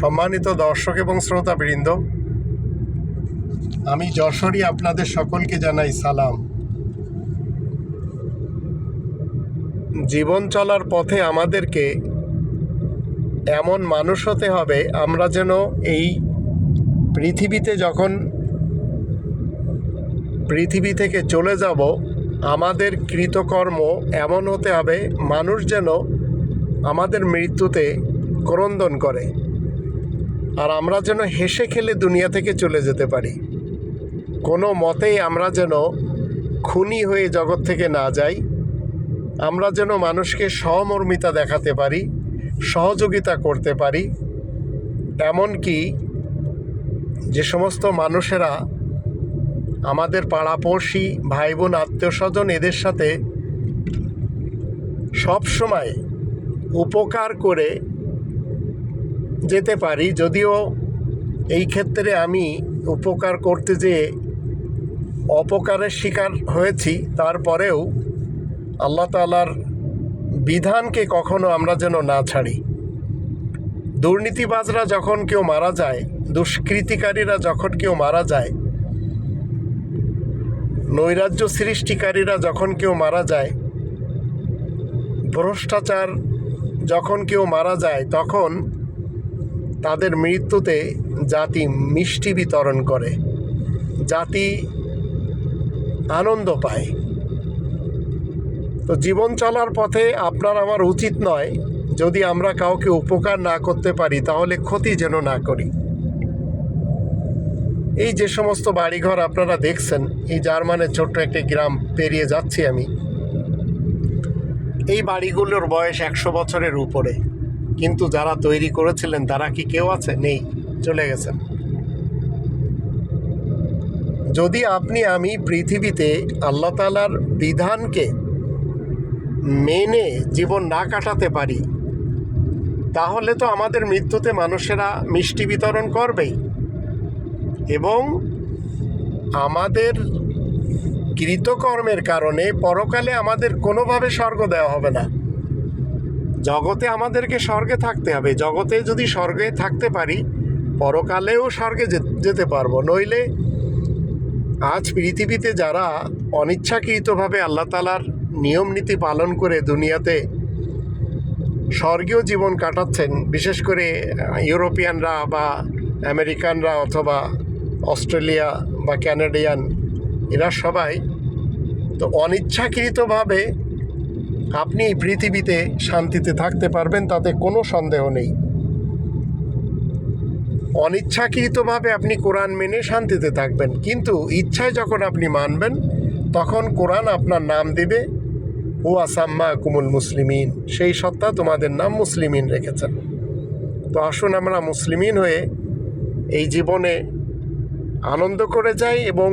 সম্মানিত দর্শক এবং শ্রোতাবৃন্দ, আমি যশোরই আপনাদের সকলকে জানাই সালাম। জীবন চলার পথে আমাদেরকে এমন মানুষ হতে হবে, আমরা যেন এই পৃথিবীতে যখন পৃথিবী থেকে চলে যাব, আমাদের কৃতকর্ম এমন হতে হবে, মানুষ যেন আমাদের মৃত্যুতে ক্রন্দন করে। আর আমরা যেন হেসে খেলে দুনিয়া থেকে চলে যেতে পারি। কোনো মতেই আমরা যেন খুনি হয়ে জগৎ থেকে না যাই। আমরা যেন মানুষকে সহমর্মিতা দেখাতে পারি, সহযোগিতা করতে পারি। এমনকি যে সমস্ত মানুষেরা আমাদের পাড়াপড়শি ভাই বোন আত্মীয় স্বজন এদের সাথে সবসময় উপকার করে যেতে পারি, যদিও এই ক্ষেত্রে আমি উপকার করতে যেয়ে অপকারের শিকার হয়েছি, তারপরেও আল্লাহ তালার বিধানকে কখনো আমরা যেন না ছাড়ি। দুর্নীতিবাজরা যখন কেউ মারা যায়, দুষ্কৃতিকারীরা যখন কেউ মারা যায়, নৈরাজ্য সৃষ্টিকারীরা যখন কেউ মারা যায়, ভ্রষ্টাচার যখন কেউ মারা যায়, তখন তাদের মৃত্যুতে জাতি মিষ্টি বিতরণ করে। জাতি আনন্দ পায়। তো জীবন চলার পথে আপনার আমার উচিত নয়, যদি আমরা কাউকে উপকার না করতে পারি, তাহলে ক্ষতি যেন না করি। এই যে সমস্ত বাড়িঘর আপনারা দেখছেন, এই জার্মানের ছোট্ট একটি গ্রাম পেরিয়ে যাচ্ছি আমি। এই বাড়িগুলোর বয়স একশো বছরের উপরে। কিন্তু যারা তৈরি করেছিলেন, তারা কি কেউ আছে? নেই, চলে গেছেন। যদি আপনি, আমি পৃথিবীতে আল্লাহ তালার বিধানকে মেনে জীবন না কাটাতে পারি, তাহলে তো আমাদের মৃত্যুতে মানুষেরা মিষ্টি বিতরণ করবেই। এবং আমাদের কৃতকর্মের কারণে পরকালে আমাদের কোনোভাবে স্বর্গ দেওয়া হবে না। জগতে আমাদেরকে স্বর্গে থাকতে হবে। জগতে যদি স্বর্গে থাকতে পারি, পরকালেও স্বর্গে যেতে পারব। নইলে আজ পৃথিবীতে যারা অনিচ্ছাকৃতভাবে আল্লাহ তালার নিয়ম নীতি পালন করে দুনিয়াতে স্বর্গীয় জীবন কাটাচ্ছেন, বিশেষ করে ইউরোপিয়ানরা বা আমেরিকানরা অথবা অস্ট্রেলিয়া বা ক্যানাডিয়ান, এরা সবাই তো অনিচ্ছাকৃতভাবে আপনি এই পৃথিবীতে শান্তিতে থাকতে পারবেন, তাতে কোনো সন্দেহ নেই। অনিচ্ছাকৃতভাবে আপনি কোরআন মেনে শান্তিতে থাকবেন, কিন্তু ইচ্ছায় যখন আপনি মানবেন, তখন কোরআন আপনার নাম দিবে ও আসাম্মা কুমুল মুসলিমিন, সেই সত্তা তোমাদের নাম মুসলিমিন রেখেছেন। তো আসুন আমরা মুসলিমিন হয়ে এই জীবনে আনন্দ করে যাই এবং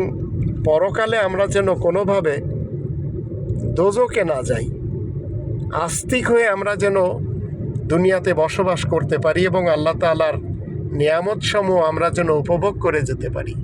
পরকালে আমরা যেন কোনোভাবে দোজকে না যাই। আস্তিক হয়ে আমরা যেন দুনিয়াতে বসবাস করতে পারি এবং আল্লাহ তালার নিয়ামত সমূহ আমরা যেন উপভোগ করে যেতে পারি।